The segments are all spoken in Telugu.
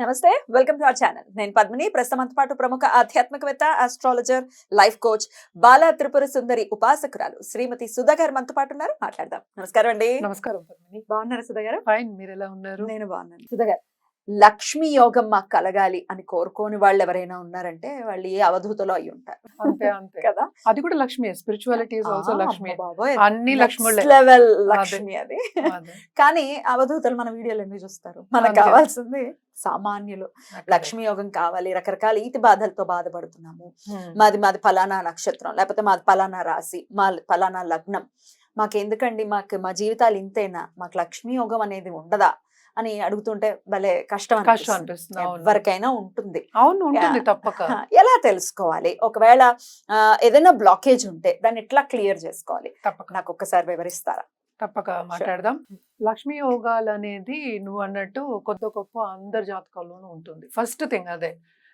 నమస్తే వెల్కమ్ టు అవర్ ఛానల్. నేను పద్మిని ప్రస్తుతంతో పాటు ప్రముఖ ఆధ్యాత్మికవేత్త astrologer life coach Bala Tripura Sundari ఉపాసకురాలు Shrimati Sudha garu మనతో పాటు ఉన్నారు. మాట్లాడదాం. నమస్కారం అండి. నమస్కారం పద్మిని. బాగున్నారా సుధా గారు ఫైన్ మీరు ఎలా ఉన్నారు? నేను బాగున్నాను. సుధా గారు లక్ష్మీ యోగం మాకు కలగాలి అని కోరుకోని వాళ్ళు ఎవరైనా ఉన్నారంటే వాళ్ళు ఏ అవధూతలో అయి ఉంటారు. అంతే అంతే. కదా? అది కూడా లక్ష్మి స్పిరిచువాలిటీ ఆల్సో లక్ష్మి. అన్ని లక్ష్ములే లెవెల్ లక్ష్మి అది. కానీ అవధూతలు మన వీడియోలు ఎందుకు చూస్తారు? మనకు. కావాల్సింది సామాన్యులు. లక్ష్మీ యోగం కావాలి రకరకాల ఈతి బాధలతో బాధపడుతున్నాము. మాది మాది ఫలానా నక్షత్రం లేకపోతే మాది ఫలానా రాశి మా ఫలానా లగ్నం. మాకు ఎందుకండి మాకు మా జీవితాలు ఇంతేనా? మాకు లక్ష్మీ యోగం అనేది ఉండదా? అని అడుగుతుంటే భలే కష్టం కష్టం అనిపిస్తుంది. ఎవరికైనా ఉంటుంది. అవును ఉంటుంది. తప్పక. ఎలా తెలుసుకోవాలి? ఒకవేళ ఏదైనా బ్లాకేజ్ ఉంటే దాన్ని ఎట్లా క్లియర్ చేసుకోవాలి? తప్పక. నాకు ఒక్కసారి వివరిస్తారా? తప్పక మాట్లాడదాం. లక్ష్మీ యోగాలు అనేది నువ్వు అన్నట్టు కొద్ది గొప్ప అందరి జాతకాల్లోనూ ఉంటుంది. ఫస్ట్ థింగ్ అదే.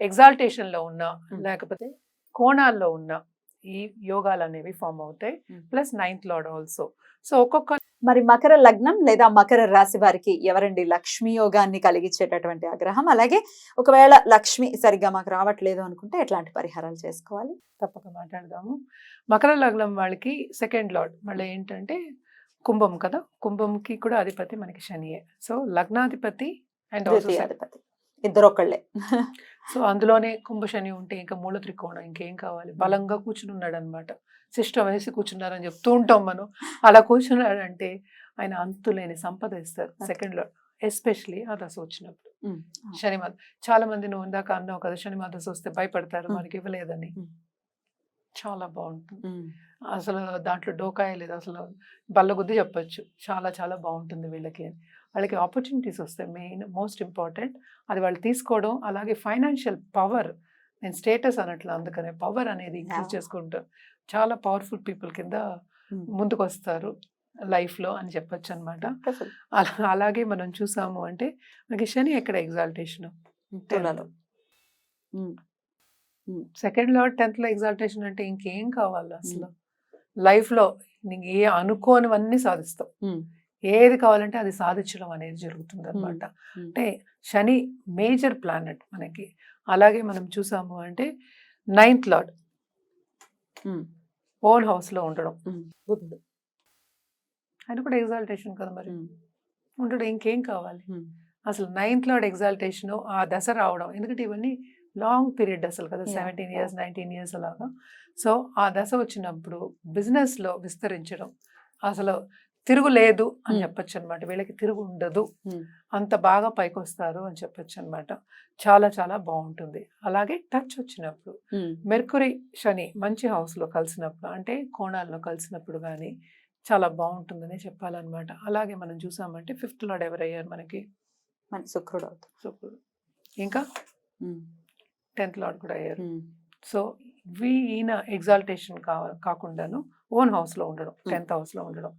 ఎగ్జాల్టేషన్లో ఉన్నా. లేకపోతే కోణాల్లో ఉన్నా ఈ యోగాలు అనేవి ఫామ్ అవుతాయి. Plus ninth lord also. So ఒక్కొక్క మరి మకర లగ్నం లేదా మకర రాశి వారికి ఎవరండి లక్ష్మీ యోగాన్ని కలిగించేటటువంటి ఆగ్రహం? అలాగే ఒకవేళ లక్ష్మి సరిగ్గా మాకు రావట్లేదు అనుకుంటే ఎట్లాంటి పరిహారాలు చేసుకోవాలి? తప్పక మాట్లాడదాము. మకర లగ్నం వాళ్ళకి సెకండ్ లార్డ్. మళ్ళీ ఏంటంటే కుంభం కదా? కుంభంకి కూడా అధిపతి మనకి శనియే. సో లగ్నాధిపతి అండ్ ఇద్దరు ఒకళ్ళే సో అందులోనే కుంభ శని ఉంటే ఇంకా మూల త్రికోణం ఇంకేం కావాలి బలంగా కూర్చుని ఉన్నాడు అనమాట సిస్టమ్ వేసి కూర్చున్నారని చెప్తూ ఉంటాం మనం అలా కూర్చున్నాడంటే ఆయన అంతులేని సంపద ఇస్తారు Okay. సెకండ్లో ఎస్పెషలీ ఆ దశ వచ్చినప్పుడు. శని మాత చాలా మంది నువ్వు ఇందాక అన్నావు కదా శని వస్తే భయపడతారు. మనకి ఇవ్వలేదని. చాలా బాగుంటుంది. అసలు దాంట్లో డోకాయ లేదు అసలు బల్ల గుద్ది చెప్పొచ్చు చాలా చాలా బాగుంటుంది వీళ్ళకి అని. వాళ్ళకి ఆపర్చునిటీస్ వస్తాయి మెయిన్ మోస్ట్ ఇంపార్టెంట్ అది వాళ్ళు తీసుకోవడం అలాగే ఫైనాన్షియల్ పవర్ నేను స్టేటస్ అనట్లు అందుకనే పవర్ అనేది ఇంక్రీజ్. చేసుకుంటారు చాలా పవర్ఫుల్ పీపుల్ కింద Hmm. ముందుకు వస్తారు లైఫ్లో అని చెప్పొచ్చు అనమాట. అలాగే మనం చూసాము అంటే మనకి శని ఎక్కడ ఎగ్జాల్టేషన్ ఉమ్. సెకండ్లో టెన్త్లో ఎగ్జాల్టేషన్ అంటే ఇంకేం కావాలి అసలు లైఫ్లో నీకు ఏ అనుకోనివన్నీ సాధిస్తావు. ఏది కావాలంటే అది సాధించడం అనేది జరుగుతుంది అనమాట. అంటే శని మేజర్ ప్లానెట్ మనకి అలాగే మనం చూసాము అంటే నైన్త్ లార్డ్. ఓన్ హౌస్లో ఉండడం. బుద్ధుడు ఆయన కూడా ఎగ్జాల్టేషన్ కదా మరి. ఉండడం ఇంకేం కావాలి. అసలు నైన్త్ లార్డ్ ఎగ్జాల్టేషన్ ఆ దశ రావడం ఎందుకంటే ఇవన్నీ లాంగ్ పీరియడ్ అసలు కదా సెవెంటీన్. ఇయర్స్ నైన్టీన్ ఇయర్స్ అలాగా సో ఆ దశ వచ్చినప్పుడు business లో విస్తరించడం అసలు తిరుగులేదు అని. చెప్పొచ్చు అనమాట వీళ్ళకి తిరుగు ఉండదు. అంత బాగా పైకి వస్తారు అని చెప్పొచ్చు అనమాట చాలా చాలా బాగుంటుంది అలాగే టచ్ వచ్చినప్పుడు. మెర్కురీ శని మంచి హౌస్లో కలిసినప్పుడు అంటే కోణాల్లో కలిసినప్పుడు కానీ చాలా బాగుంటుందని చెప్పాలన్నమాట అలాగే మనం చూసామంటే ఫిఫ్త్ లార్డ్ ఎవరయ్యారు మనకి మన శుక్రుడు అవుతుంది శుక్రుడు ఇంకా. టెన్త్ లార్డ్ కూడా అయ్యారు. సో వీ ఈయన ఎగ్జాల్టేషన్ కా కాకుండాను ఓన్ హౌస్లో ఉండడం. టెన్త్ హౌస్లో ఉండడం.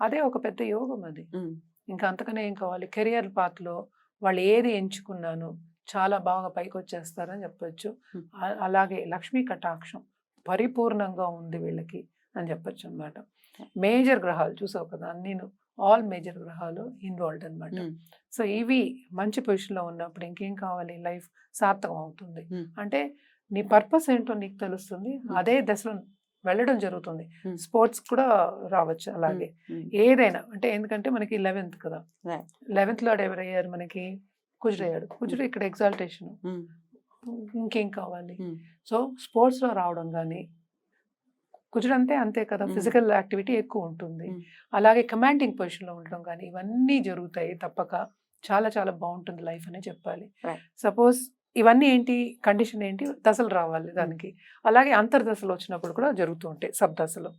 అదే ఒక పెద్ద యోగం అది. ఇంకా అంతకనే ఏం కావాలి? కెరియర్ పాత్లో వాళ్ళు ఏది ఎంచుకున్నాను చాలా బాగా పైకి వచ్చేస్తారని చెప్పొచ్చు అలాగే లక్ష్మీ కటాక్షం పరిపూర్ణంగా ఉంది వీళ్ళకి అని చెప్పొచ్చు అనమాట మేజర్ గ్రహాలు చూసావు కదా? నేను ఆల్ మేజర్ గ్రహాలు ఇన్వాల్వ్డ్ అనమాట. సో ఇవి మంచి పొజిషన్లో ఉన్నప్పుడు ఇంకేం కావాలి? లైఫ్ సార్థకం అవుతుంది. అంటే నీ పర్పస్ ఏంటో నీకు తెలుస్తుంది. అదే దశలో వెళ్ళడం జరుగుతుంది. స్పోర్ట్స్ కూడా రావచ్చు అలాగే. ఏదైనా అంటే ఎందుకంటే మనకి లెవెన్త్ కదా. లెవెన్త్లో ఎవరయ్యారు మనకి కుజుడయ్యాడు కుజుడు ఇక్కడ ఎగ్జాల్టేషన్. ఇంకేం కావాలి. సో స్పోర్ట్స్లో రావడం కానీ కుజుడు అంతే అంతే కదా. ఫిజికల్ యాక్టివిటీ ఎక్కువ ఉంటుంది. అలాగే కమాండింగ్ పొజిషన్లో ఉండడం కానీ ఇవన్నీ జరుగుతాయి తప్పక చాలా చాలా బాగుంటుంది లైఫ్ అనే చెప్పాలి. సపోజ్ ఇవన్నీ ఏంటి? కండిషన్ ఏంటి? దశలు రావాలి దానికి. అలాగే అంతర్దశలు వచ్చినప్పుడు కూడా జరుగుతూ ఉంటాయి సబ్ దశలు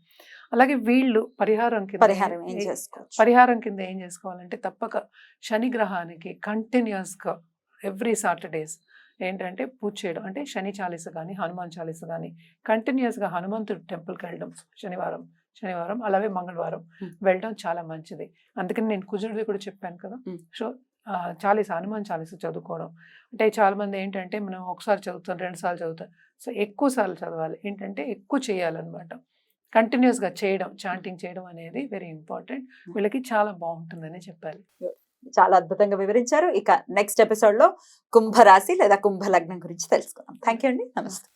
అలాగే వీళ్ళు పరిహారం కింద పరిహారం ఏం ఏ- చేసుకోవచ్చు? పరిహారం కింద ఏం చేసుకోవాలంటే తప్పక శని గ్రహానికి కంటిన్యూస్గా ఎవ్రీ సాటర్డేస్ ఏంటంటే పూజ చేయడం. అంటే శని చాలీస కానీ హనుమాన్ చాలీస కానీ కంటిన్యూస్గా హనుమంతుడి టెంపుల్కి వెళ్ళడం శనివారం శనివారం అలాగే మంగళవారం. వెళ్ళడం చాలా మంచిది. అందుకని నేను కుజుడిది కూడా చెప్పాను కదా. సో చాలీస హనుమాన్ చాలీస చదువుకోవడం. అంటే చాలా మంది ఏంటంటే మనం ఒకసారి చదువుతాం రెండు సార్లు చదువుతాం. సో ఎక్కువ సార్లు చదవాలి. ఏంటంటే ఎక్కువ చేయాలన్నమాట. కంటిన్యూస్గా చేయడం చాంటింగ్ చేయడం అనేది వెరీ ఇంపార్టెంట్. వీళ్ళకి చాలా బాగుంటుందని చెప్పాలి. చాలా అద్భుతంగా వివరించారు. ఇక నెక్స్ట్ ఎపిసోడ్లో కుంభరాశి లేదా కుంభ లగ్నం గురించి తెలుసుకుందాం. థ్యాంక్ యూ అండి. నమస్తే.